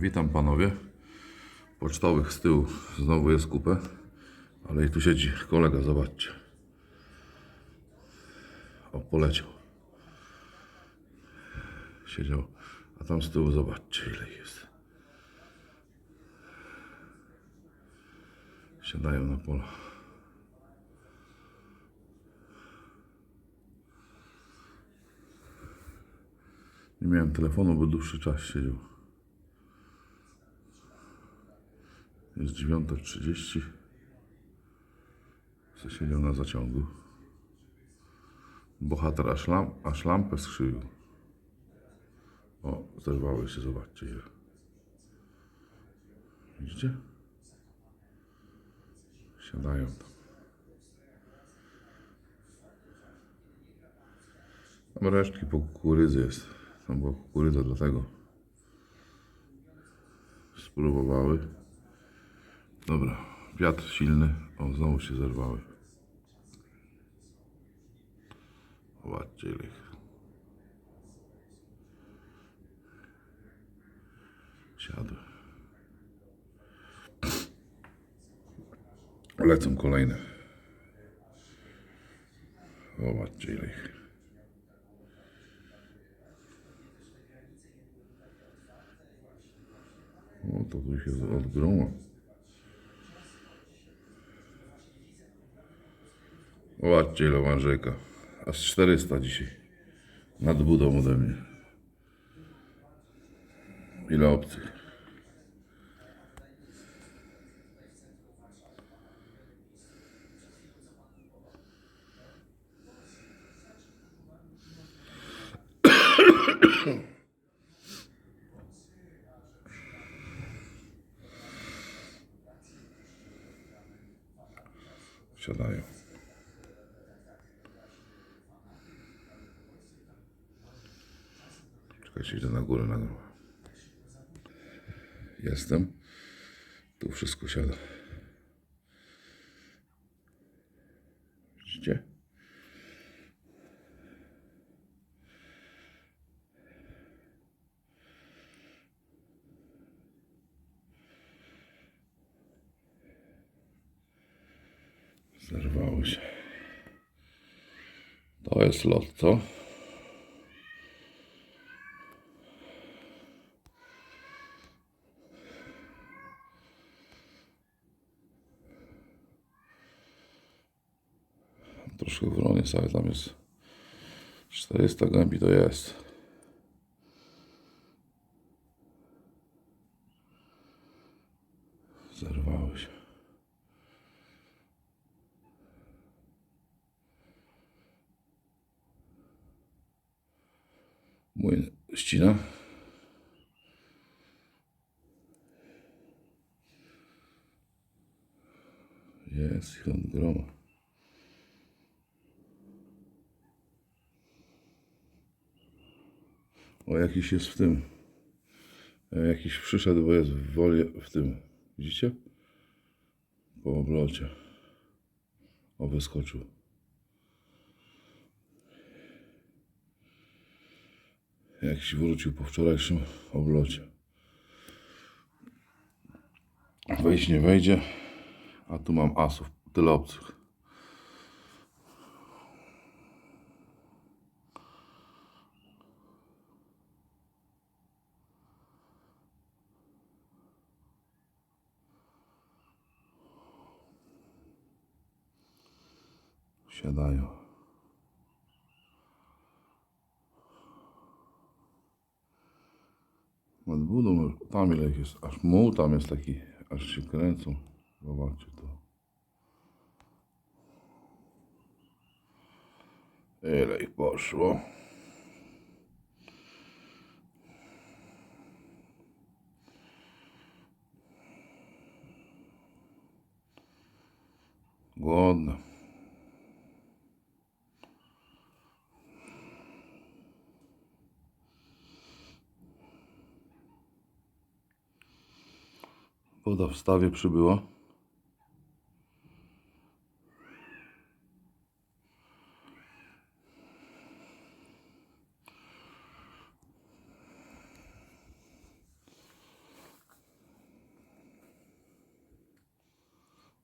Witam panowie. Pocztowych z tyłu znowu jest kupę. Ale i tu siedzi kolega, zobaczcie. O, poleciał. Siedział. A tam z tyłu zobaczcie ile jest. Siadają na pola. Nie miałem telefonu, bo dłuższy czas siedział. Jest 9.30. Se Siedział na zaciągu. Bohater aż, lam, aż lampę skrzywił. O, zerwały się, zobaczcie ile. Widzicie? Siadają tam. Tam resztki po kukurydzy jest. Tam była kukurydza, dlatego spróbowały. Dobra, wiatr silny. O, znowu się zerwały. Zobaczcie ich. Siadły. Lecą kolejne. Zobaczcie ile ich. O, to tu się od Zobaczcie ile rzeka. Aż 400 dzisiaj. Nad budą ode mnie. Ile obcych. Siadają. Czekajcie, idę na górę nagram. Jestem. Tu wszystko siada. Widzicie? Zerwało się. To jest lot, co? Troszkę wron jest, ale tam jest 400 głębi to jest. Zerwały się. Mój ścina. Jest od groma. O, jakiś jest w tym. E, Jakiś przyszedł, bo jest w wolie w tym. Widzicie? Po oblocie. O, wyskoczył. Jakiś wrócił po wczorajszym oblocie. Wejść nie wejdzie. A tu mam asów. Tyle obcych. Siadają. Nad budą, tam ile jest, aż muł tam jest taki, aż się kręcą. Zobaczcie to. Ile ich poszło. Woda w stawie przybyła.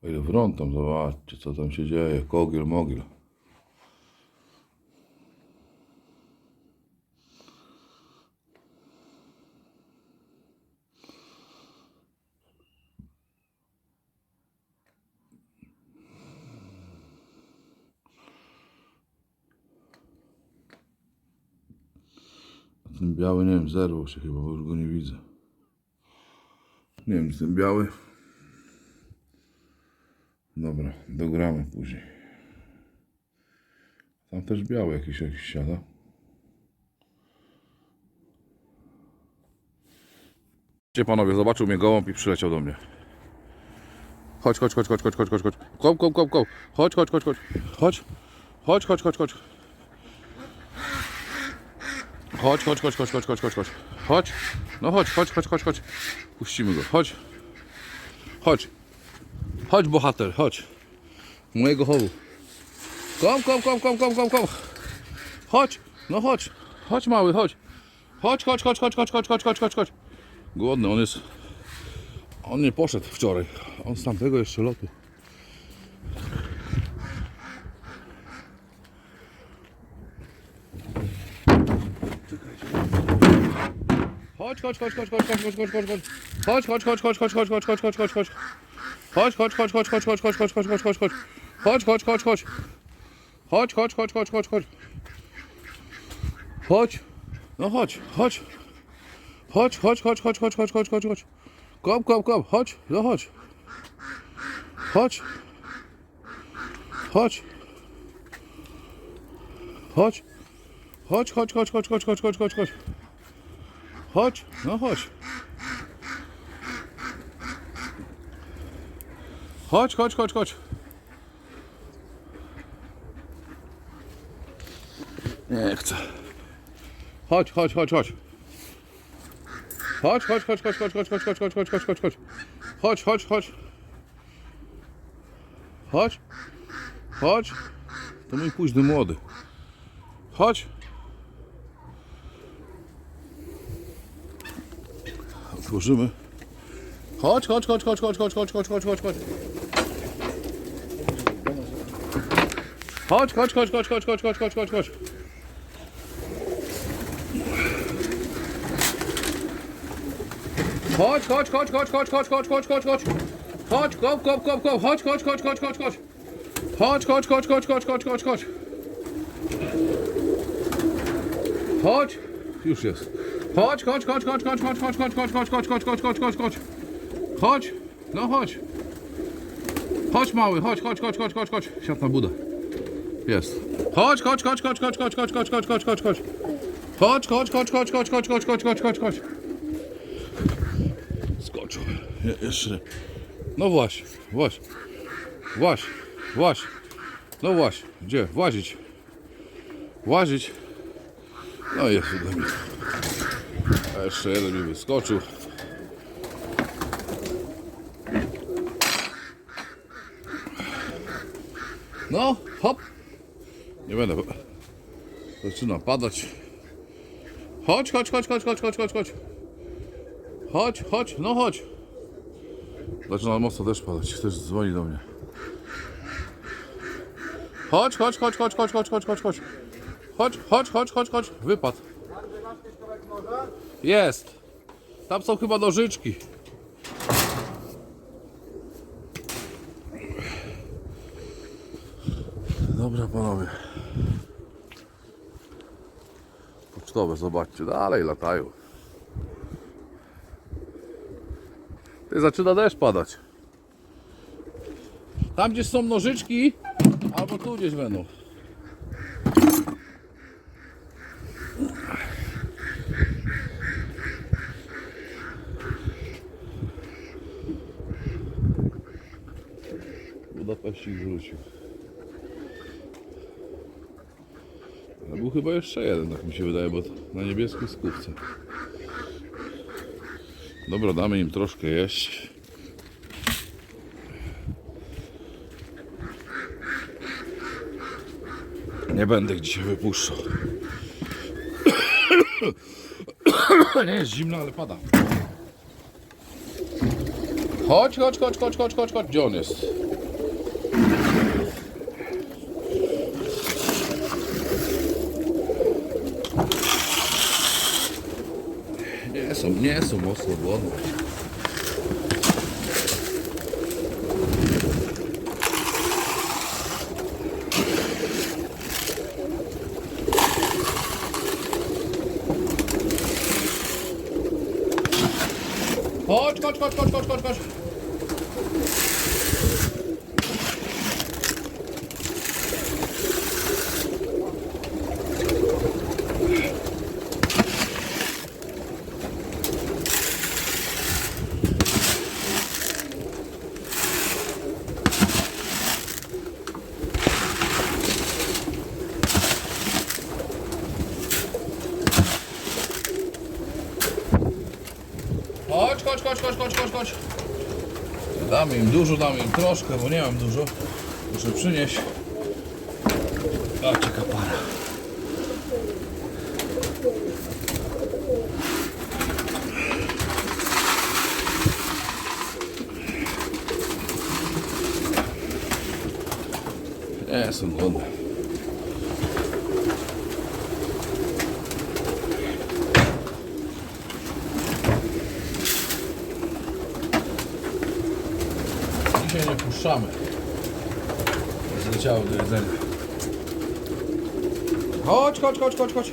Ile wrątam, zobaczcie co tam się dzieje, kogiel, mogiel. Ten biały, nie wiem, zerwał się chyba, bo już go nie widzę. Nie wiem, czy ten biały. Dobra, dogramy później. Tam też biały jakiś, jakiś siada. Gdzie panowie, zobaczył mnie gołąb i przyleciał do mnie. Chodź, chodź, chodź, chodź, chodź, chodź, chodź, chodź. Chodź, chodź, chodź, chodź. Chodź. Chodź, chodź, chodź, chodź. Chodź, chodź, chodź, chodź, chodź, chodź, chodź, chodź. Chodź. No chodź, chodź, chodź, chodź, chodź. Puścimy go. Chodź. Chodź. Chodź, bohater, chodź. Mojego chowu. Kom, kom, kom, kom, kom, kom, kom. Chodź. No chodź. Chodź, mały, chodź. Chodź, chodź, chodź, chodź, chodź, chodź, chodź, chodź, chodź, chodź. Głodny, on jest... On nie poszedł wczoraj. On z tamtego jeszcze lotu. Chodź, chodź, chodź, chodź, chodź, chodź, chodź, chodź, chodź, chodź. Chodź, chodź, chodź, chodź, chodź, chodź, chodź, chodź, chodź, chodź, chodź. Chodź, chodź, chodź, chodź, chodź, chodź, chodź, chodź, chodź, chodź, chodź, chodź. Chodź, chodź, chodź, chodź. Chodź, chodź, chodź, chodź, chodź. No chodź, chodź. Chodź, chodź, chodź, chodź, chodź, chodź, chodź, chodź, chodź. Kom, kom, kom, chodź, no chodź. Chodź. Chodź. Chodź. Chodź, chodź, chodź, chodź, chodź, chodź, chodź, chodź, chodź. Chodź, no chodź. Chodź, chodź, chodź, chodź. Nie chcę. Chodź, chodź, chodź, chodź. Chodź, chodź, chodź, chodź, chodź, chodź, chodź, chodź, chodź, chodź, chodź, chodź, chodź. Chodź, chodź, chodź. Chodź. Chodź. To mój późny młody. Chodź. Otworzymy. Chodź, chodź, chodź, chodź, chodź, chodź, chodź, chodź, chodź, chodź, chodź. Chodź, chodź, chodź, chodź, chodź, chodź, chodź, chodź, chodź, chodź. Chodź, chodź, chodź, chodź, chodź, chodź, chodź, chodź, chodź, chodź. Chodź, kop, kop, kop, kop, chodź, chodź, chodź, chodź, chodź, chodź. Chodź, chodź, chodź, chodź, chodź, chodź, chodź, chodź. Chodź. Już jest. Chodź, chodź, chodź, chodź, chodź, chodź, chodź, chodź, chodź, chodź, chodź, chodź, chodź, chodź, chodź, chodź. Chodź. No chodź. Chodź mały, chodź, chodź, chodź, chodź, chodź, chodź. Siadł na budę. Jest. Chodź, chodź, chodź, chodź, chodź, chodź, chodź, chodź, chodź, chodź, chodź, chodź. Chodź, chodź, chodź, chodź, chodź, chodź, chodź, chodź, chodź, chodź, chodź. Skoczył. Je, jeszcze. No właśnie, właśnie. Właśnie, właśnie. No właśnie. Gdzie? Włazić. Włazić. No jest uda mi. Jeszcze jeden mi wyskoczył. No, hop. Nie będę. Zaczyna padać. Chodź, chodź, chodź, chodź, chodź, chodź, chodź, chodź. Chodź, chodź, no chodź. Zaczyna mocno też padać. Też dzwoni do mnie. Chodź, chodź, chodź, chodź, chodź, chodź, chodź, chodź, chodź. Chodź, chodź, chodź, chodź, chodź. Wypad. Jest. Tam są chyba nożyczki. Dobra panowie. Pocztowe, zobaczcie, dalej latają. Ty zaczyna deszcz padać. Tam gdzie są nożyczki, albo tu gdzieś będą. Budapeścik wrócił. Ale był chyba jeszcze jeden, tak mi się wydaje, bo na niebieskim skupce. Dobra, damy im troszkę jeść. Nie będę ich dzisiaj wypuszczał. Nie jest zimno, ale pada. Chodź, chodź, chodź, chodź, chodź, chodź, chodź. Gdzie on jest? Nie są mocno głodne. Chodź, chodź, chodź, chodź, chodź, chodź, chodź. Chodź, chodź, chodź. Damy im dużo, damy im troszkę, bo nie mam dużo. Muszę przynieść. Dajcie kapara. Nie, są głodne. Puszczamy. Zleciały do jedzenia. Chodź, chodź, chodź, chodź, chodź.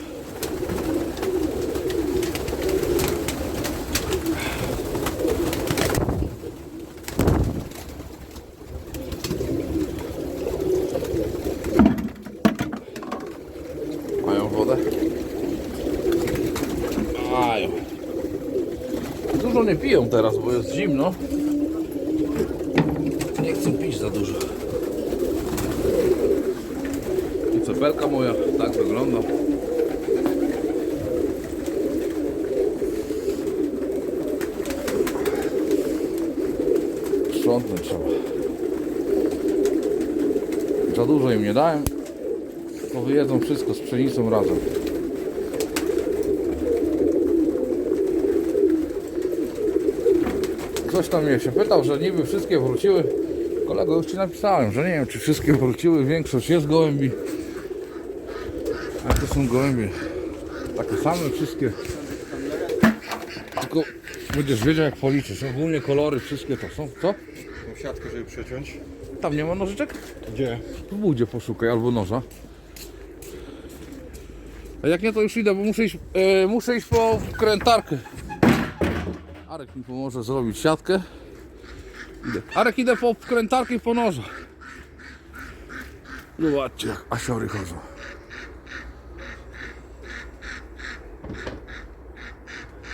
Mają wodę? Mają. Dużo nie piją teraz, bo jest zimno. Nie chcę pić za dużo. I cepelka moja tak wygląda. Sprzątnąć trzeba. Za dużo im nie dałem. Bo wyjedzą wszystko z pszenicą razem. Ktoś tam mnie się pytał, że niby wszystkie wróciły. Kolego, już Ci napisałem, że nie wiem, czy wszystkie wróciły. Większość jest gołębi. A to są gołębie takie same wszystkie. Tylko będziesz wiedział jak policzysz. Ogólnie kolory wszystkie to są. Co? Tą siatkę, żeby przeciąć. Tam nie ma nożyczek? Gdzie? W budzie poszukaj albo noża. A jak nie to już idę, bo muszę iść, e, muszę iść po wkrętarkę. Arek mi pomoże zrobić siatkę. Idę. Arek idę po wkrętarkę i po noża. Zobaczcie jak asiory chodzą.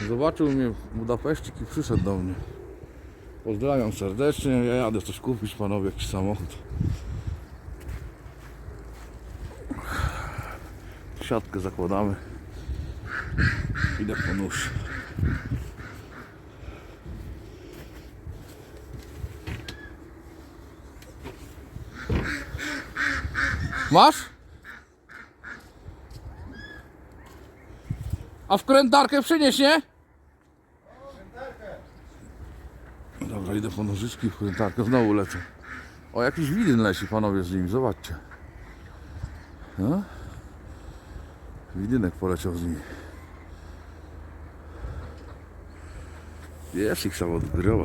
Zobaczył mnie Budapeszcik i przyszedł do mnie. Pozdrawiam serdecznie, ja jadę coś kupić panowie, jakiś samochód. Siatkę zakładamy. Idę po nóż. Masz? A wkrętarkę przynieś, nie? Dobra, idę po nożyczki, wkrętarkę, znowu lecę. O, jakiś widyn leci, panowie, z nim, zobaczcie. No? Widynek poleciał z nimi. Jest ich sam odgrywa.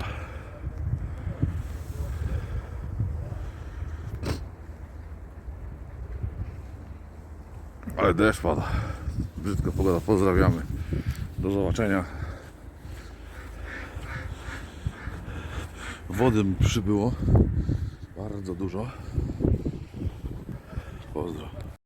Ale deszcz pada. Brzydko pogoda. Pozdrawiamy. Do zobaczenia. Wody przybyło. Bardzo dużo.